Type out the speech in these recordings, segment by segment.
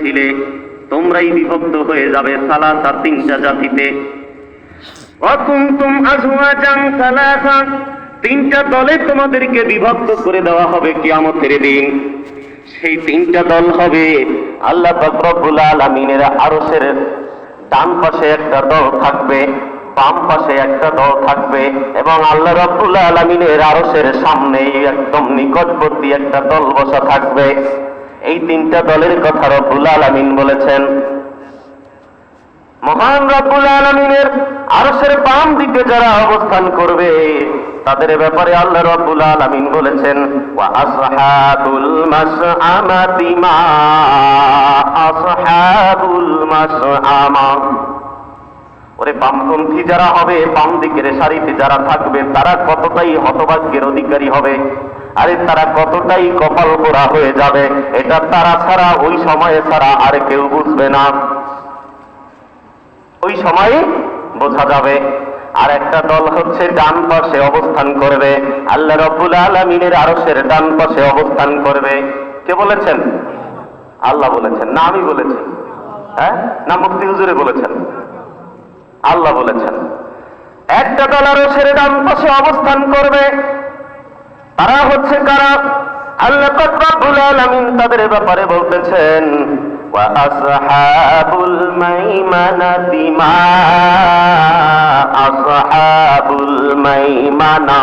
ছিলে, তোমরাই বিভক্ত হয়ে যাবে সালাসা তিনটা জাতিতে। অকুন্তুম আজওয়াজান সালাসা, তিনটা দলে তোমাদেরকে বিভক্ত করে দেওয়া হবে কিয়ামতের দিন। সেই তিনটা দল হবে আল্লাহ রব্বুল আলামিনের আরশের ডান পাশে একটা দল থাকবে, বাম পাশে একটা দল থাকবে এবং আল্লাহ রব্বুল আলামিনের আরশের সামনেই একদম নিকটবর্তী একটা দল বসা থাকবে। এই তিনটা দলের কথা রব্বুল আলামিন বলেছেন। মহান রব্বুল আলমিনের আরশের বাম দিকে যারা অবস্থান করবে, তাদের ব্যাপারে আল্লাহ রব্বুল আলামিন বলেছেন আসহাবুল মাসআমাতি মা আসহাবুল মাসআমা ওরে বামপন্থী যারা হবে বাম দিকের সারিতে যারা থাকবে, তারা কতটাই হতভাগ্যের অধিকারী হবে? আরে তারা কতটাই কপাল পোড়া হয়ে যাবে, এটা তারা ছাড়া, ওই সময়ে ছাড়া আর কেউ বুঝবে না। ওই সময় বোঝা যাবে। আর একটা দল হচ্ছে ডান পাশে অবস্থান করবে। আল্লাহ রব্বুল আলমিনের আরশের ডান পাশে অবস্থান করবে। কে বলেছেন? আল্লাহ বলেছেন, না আমি বলেছি। হ্যাঁ? না মুফতি হুজুরে বলেছেন। আল্লাহ বলেছেন। একটা দল আরশের ডান পাশে অবস্থান করবে। তারা হচ্ছে কারা? আল্লাহ রব্বুল আলামিন তাদের ব্যাপারে বলতেছেন, ওয়া আসহাবুল মাইমানাতি মা আসহাবুল মাইমানা।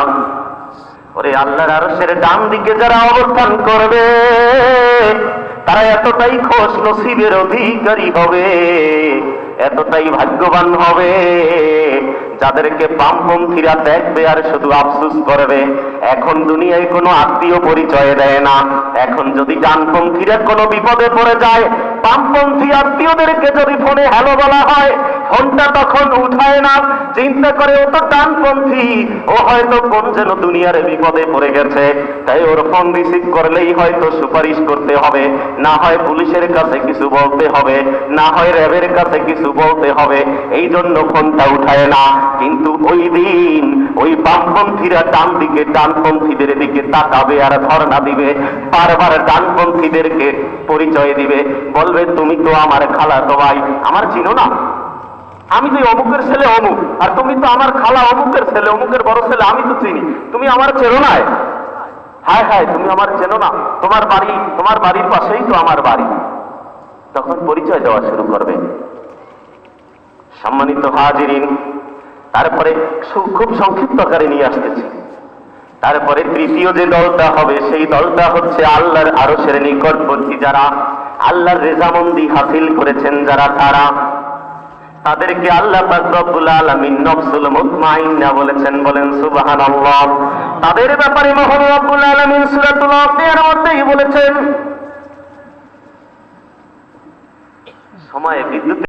ওরে আল্লাহর আরশের ডান দিকে যারা অবস্থান করবে, তারা এতটাই খোশ নসিবের অধিকারী হবে, এতটাই ভাগ্যবান হবে যাদেরকে বামপন্থীরা দেখবে আর শুধু আফসুস করবে, এখন দুনিয়ায় কোনো আত্মীয় পরিচয় দেয় না। এখন যদি ডানপন্থীরা কোনো বিপদে পড়ে যায় বামপন্থী আত্মীয়দেরকে যদি ফোনে হ্যালো বলা হয়, ফোনটা তখন উঠায় না। চিন্তা করে, ও তো ডানপন্থী ও হয়তো কোন যেন দুনিয়ার বিপদে পড়ে গেছে। তাই ওর ফোন রিসিভ করলেই হয়তো সুপারিশ করতে হবে। না হয় পুলিশের কাছে কিছু বলতে হবে, না হয় র্যাবের কাছে কিছু বলতে হবে। এই জন্য ফোনটা উঠায় না। কিন্তু ওই দিন ওই বামপন্থীরা ডান দিকে ডানপন্থীদের দিকে তাকাবে আর ধর্ণা দিবে, বারবার ডানপন্থীদেরকে পরিচয় দিবে। বলবে, তুমি তো আমার খালা তো ভাই, আমার চিনো না। আমি তো অমুকের ছেলে অমুক, আর তুমি তো আমার খালা অমুকের ছেলে, অমুকের বড় ছেলে, আমি তো চিনি। তুমি আমার চেনো না? হায় হায়, তুমি আমার চেনো না। তোমার বাড়ি, তোমার বাড়ির পাশেই তো আমার বাড়ি। তখন পরিচয় দেওয়া শুরু করবে। সম্মানিত হাজিরিন তারপরে খুব সংক্ষিপ্ত আকারে নিয়ে আসতেছি। তারপরে তৃতীয় যে দলটা হবে, সেই দলটা হচ্ছে আল্লাহর আরশের নিকটবর্তী যারা আল্লাহর রেজামন্দি হাসিল করেছেন যারা তারা। তাদেরকে আল্লাহ রব্বুল আলামিন নফসুল মুতমাইন্না বলেছেন, বলেন সুবহানাল্লাহ। তাদের ব্যাপারে মহান রব্বুল আলামিন সূরাতুল আকিয়ার মধ্যেই বলেছেন, সময়ে বিদ্যুৎ